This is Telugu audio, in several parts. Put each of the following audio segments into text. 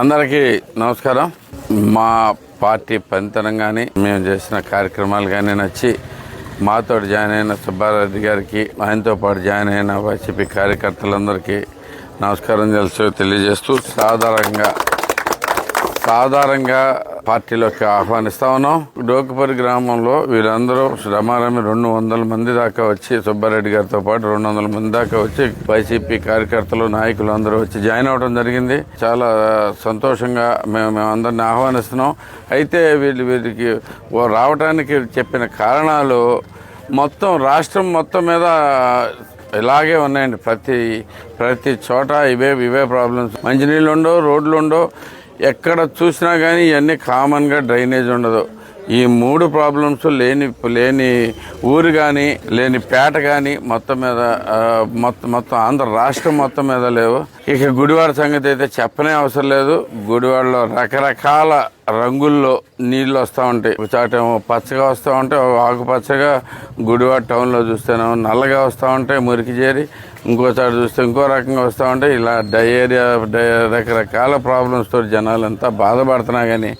అందరికీ నమస్కారం. మా పార్టీ పనితనం కానీ మేము చేసిన కార్యక్రమాలు కానీ నచ్చి మాతో జాయిన్ అయిన సుబ్బారెడ్డి గారికి ఆయనతో పాటు జాయిన్ అయిన వైసీపీ కార్యకర్తలందరికీ నమస్కారం తెలుసు తెలియజేస్తూ సాధారణంగా సాధారణంగా పార్టీలోకి ఆహ్వానిస్తా ఉన్నాం. డోకుపరి గ్రామంలో వీళ్ళందరూ రమారమి రెండు వందల మంది దాకా వచ్చి సుబ్బారెడ్డి గారితో పాటు రెండు వందల మంది దాకా వచ్చి వైసీపీ కార్యకర్తలు నాయకులు అందరూ వచ్చి జాయిన్ అవడం జరిగింది. చాలా సంతోషంగా మేము మేమందరిని ఆహ్వానిస్తున్నాం. అయితే వీళ్ళు వీరికి రావడానికి చెప్పిన కారణాలు మొత్తం రాష్ట్రం మొత్తం మీద ఇలాగే ఉన్నాయండి. ప్రతి ప్రతి చోట ఇవే ఇవే ప్రాబ్లమ్స్ మంచినీళ్ళు ఉండవు రోడ్లు ఉండవు ఎక్కడ చూసినా కానీ ఇవన్నీ కామన్గా డ్రైనేజ్ ఉండదు. ఈ మూడు ప్రాబ్లమ్స్ లేని లేని ఊరు కానీ లేని పేట కానీ మొత్తం మీద మొత్తం మొత్తం ఆంధ్ర రాష్ట్రం మొత్తం మీద లేవు. ఇక గుడివాడ సంగతి అయితే చెప్పనే అవసరం లేదు. గుడివాడలో రకరకాల రంగుల్లో నీళ్ళు వస్తూ ఉంటాయి. చాటేమో పచ్చగా వస్తూ ఉంటాయి ఆకుపచ్చగా గుడివాడ టౌన్లో చూస్తేనేమో నల్లగా వస్తూ ఉంటాయి మురికి చేరి. ఇంకో చాట చూస్తే ఇంకో రకంగా వస్తూ ఉంటాయి. ఇలా డయేరియా రకరకాల ప్రాబ్లమ్స్తో జనాలు అంతా బాధపడుతున్నా కానీ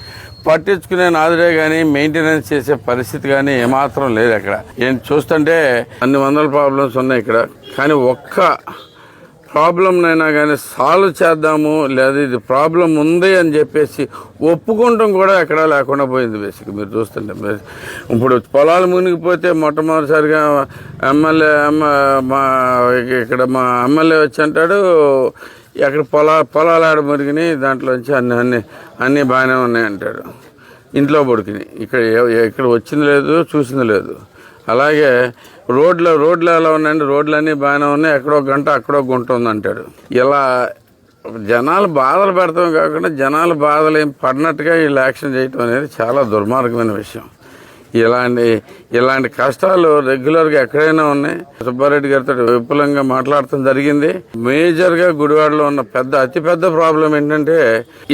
పట్టించుకునే నాదుడే కానీ మెయింటెనెన్స్ చేసే పరిస్థితి కానీ ఏమాత్రం లేదు అక్కడ. ఏం చూస్తుంటే అన్ని వందల ప్రాబ్లమ్స్ ఉన్నాయి ఇక్కడ. కానీ ఒక్క ప్రాబ్లంనైనా కానీ సాల్వ్ చేద్దాము లేదా ఇది ప్రాబ్లం ఉంది అని చెప్పేసి ఒప్పుకుంటాం కూడా ఎక్కడా లేకుండా పోయింది బేసిక్. మీరు చూస్తుంటే ఇప్పుడు పొలాలు మునిగిపోతే మొట్టమొదటిసారిగా ఎమ్మెల్యే ఎమ్మ మా ఇక్కడ మా ఎమ్మెల్యే వచ్చి అంటాడు ఎక్కడ పొలా పొలాలు ఆడ మురిగినాయి దాంట్లోంచి అన్ని అన్ని అన్నీ బాగానే ఉన్నాయి అంటాడు. ఇంట్లో పడుకుని ఇక్కడ ఇక్కడ వచ్చింది లేదు చూసింది లేదు. అలాగే రోడ్లు రోడ్లు ఎలా ఉన్నాయండి? రోడ్లు అన్నీ బాగానే ఉన్నాయి. ఎక్కడో గంట అక్కడో గుంట ఉందంటాడు. ఇలా జనాలు బాధలు పెడతాం కాకుండా జనాలు బాధలు ఏం పడినట్టుగా వీళ్ళు యాక్షన్ చేయటం అనేది చాలా దుర్మార్గమైన విషయం. ఇలాంటి ఇలాంటి కష్టాలు రెగ్యులర్గా ఎక్కడైనా ఉన్నాయి. సుబ్బారెడ్డి గారితో విపులంగా మాట్లాడటం జరిగింది. మేజర్గా గుడివాడలో ఉన్న పెద్ద అతిపెద్ద ప్రాబ్లం ఏంటంటే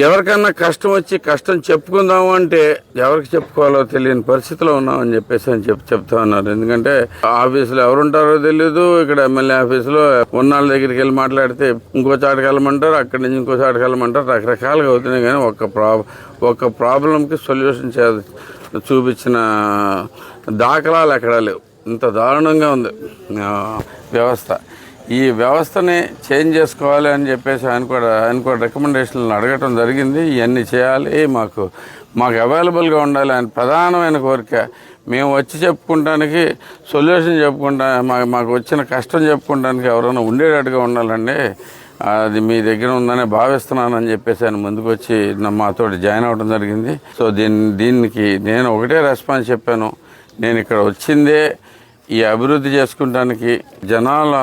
ఎవరికన్నా కష్టం వచ్చి కష్టం చెప్పుకుందాము అంటే ఎవరికి చెప్పుకోవాలో తెలియని పరిస్థితిలో ఉన్నామని చెప్పేసి అని చెప్పి చెప్తా ఉన్నారు. ఎందుకంటే ఆఫీసులో ఎవరుంటారో తెలియదు ఇక్కడ ఎమ్మెల్యే ఆఫీసులో ఉన్నాళ్ళ దగ్గరికి వెళ్ళి మాట్లాడితే ఇంకో చాటుకు వెళ్ళమంటారు అక్కడి నుంచి ఇంకో చాటుకు వెళ్ళమంటారు. రకరకాలుగా అవుతున్నాయి. కానీ ఒక ప్రా ఒక ప్రాబ్లంకి సొల్యూషన్ చేయాలి చూపించిన దాఖలాలు ఎక్కడా లేవు. ఇంత దారుణంగా ఉంది వ్యవస్థ. ఈ వ్యవస్థని చేంజ్ చేసుకోవాలి అని చెప్పేసి ఆయన కూడా ఆయన కూడా రికమెండేషన్లు అడగటం జరిగింది. ఇవన్నీ చేయాలి మాకు మాకు అవైలబుల్గా ఉండాలి అని ప్రధానమైన కోరిక. మేము వచ్చి చెప్పుకుంటానికి సొల్యూషన్ చెప్పుకుంటా మాకు మాకు వచ్చిన కష్టం చెప్పుకుంటానికి ఎవరైనా ఉండేటట్టుగా ఉండాలండి అది మీ దగ్గర ఉందని భావిస్తున్నానని చెప్పేసి ఆయన ముందుకు వచ్చి మాతో జాయిన్ అవ్వడం జరిగింది. సో దీన్ని దీనికి నేను ఒకటే రెస్పాన్స్ చెప్పాను. నేను ఇక్కడ వచ్చిందే ఈ అభివృద్ధి చేసుకుంటానికి జనాల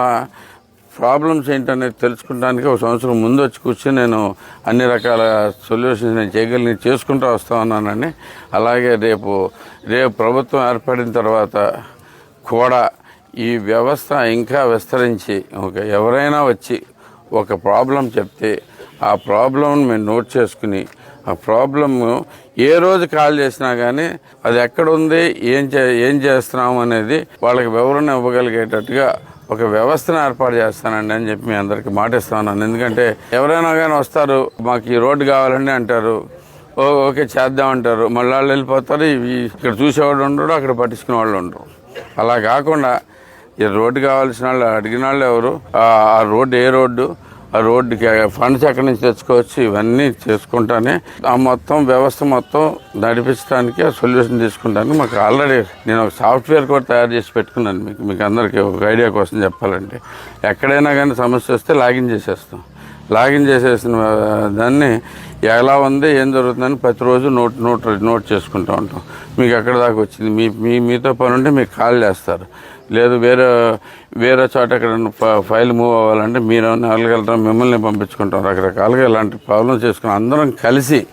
ప్రాబ్లమ్స్ ఏంటనేది తెలుసుకుంటానికి ఒక సంవత్సరం ముందు వచ్చి కూర్చొని నేను అన్ని రకాల సొల్యూషన్స్ నేను చేయగలిగి చేసుకుంటూ వస్తా ఉన్నానని. అలాగే రేపు రేపు ప్రభుత్వం ఏర్పడిన తర్వాత కూడా ఈ వ్యవస్థ ఇంకా విస్తరించి ఒక ఎవరైనా వచ్చి ఒక ప్రాబ్లం చెప్తే ఆ ప్రాబ్లంను మేము నోట్ చేసుకుని ఆ ప్రాబ్లమ్ ఏ రోజు కాల్ చేసినా కానీ అది ఎక్కడ ఉంది ఏం చే ఏం చేస్తున్నాం అనేది వాళ్ళకి వివరణ ఇవ్వగలిగేటట్టుగా ఒక వ్యవస్థను ఏర్పాటు చేస్తానండి అని చెప్పి మీ అందరికి మాటిస్తున్నాను. ఎందుకంటే ఎవరైనా కానీ వస్తారు మాకు ఈ రోడ్డు కావాలండి అంటారు ఓకే చేద్దాం అంటారు మళ్ళీ వాళ్ళు వెళ్ళిపోతారు ఇవి ఇక్కడ చూసేవాళ్ళు ఉండరు అక్కడ పట్టించుకునే వాళ్ళు ఉండరు. అలా కాకుండా ఈ రోడ్డు కావాల్సిన వాళ్ళు అడిగిన వాళ్ళు ఎవరు? ఆ ఆ రోడ్డు ఏ రోడ్డు? ఆ రోడ్డుకి ఫండ్స్ ఎక్కడి నుంచి తెచ్చుకోవచ్చు? ఇవన్నీ చేసుకుంటానే ఆ మొత్తం వ్యవస్థ మొత్తం నడిపించడానికి ఆ సొల్యూషన్ తీసుకుంటానికి మాకు ఆల్రెడీ నేను ఒక సాఫ్ట్వేర్ కూడా తయారు చేసి పెట్టుకున్నాను మీకు మీకు అందరికీ ఒక ఐడియా కోసం చెప్పాలంటే. ఎక్కడైనా కానీ సమస్య వస్తే లాగిన్ చేసేస్తాం. లాగిన్ చేసేసిన దాన్ని ఎలా ఉంది ఏం జరుగుతుందని ప్రతిరోజు నోట్ నోట్ నోట్ చేసుకుంటూ ఉంటాం. మీకు ఎక్కడ దాకా వచ్చింది? మీ మీ మీతో పని ఉంటే మీకు కాల్ చేస్తారు. లేదు వేరే వేరే చోట ఎక్కడ ఫైల్ మూవ్ అవ్వాలంటే మీరు వెళ్ళగలుగుతాం మిమ్మల్ని పంపించుకుంటాం. రకరకాలుగా ఇలాంటి ప్రాబ్లమ్స్ చేసుకుని అందరం కలిసి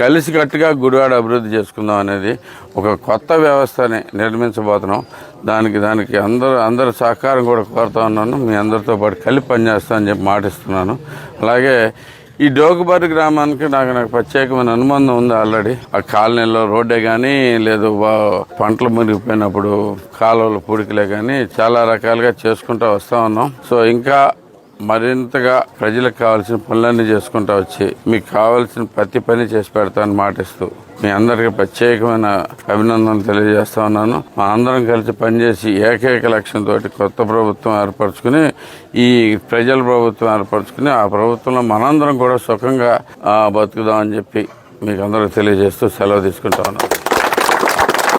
కలిసికట్టుగా గుడివాడ అభివృద్ధి చేసుకుందాం అనేది ఒక కొత్త వ్యవస్థని నిర్మించబోతున్నాం. దానికి దానికి అందరూ అందరి సహకారం కూడా కోరుతా ఉన్నాను. మీ అందరితో పాటు కలిపి పనిచేస్తా అని చెప్పి మాటిస్తున్నాను. అలాగే ఈ డోకుబారి గ్రామానికి నాకు నాకు ప్రత్యేకమైన అనుబంధం ఉంది ఆల్రెడీ. ఆ కాలనీలో రోడ్డే కానీ లేదు వా- పంటలు మునిగిపోయినప్పుడు కాలువలు పూడికలే కానీ చాలా రకాలుగా చేసుకుంటూ వస్తూ ఉన్నాం. సో ఇంకా మరింతగా ప్రజలకు కావాల్సిన పనులన్నీ చేసుకుంటా వచ్చి మీకు కావాల్సిన ప్రతి పని చేసి పెడతానని మాటిస్తూ మీ అందరికీ ప్రత్యేకమైన అభినందనలు తెలియజేస్తా ఉన్నాను. మా అందరం కలిసి పనిచేసి ఏకైక లక్ష్యంతో కొత్త ప్రభుత్వం ఏర్పరచుకుని ఈ ప్రజల ప్రభుత్వం ఏర్పరచుకుని ఆ ప్రభుత్వంలో మనందరం కూడా సుఖంగా బతుకుదామని చెప్పి మీకు అందరికి తెలియజేస్తూ సెలవు తీసుకుంటా ఉన్నాను.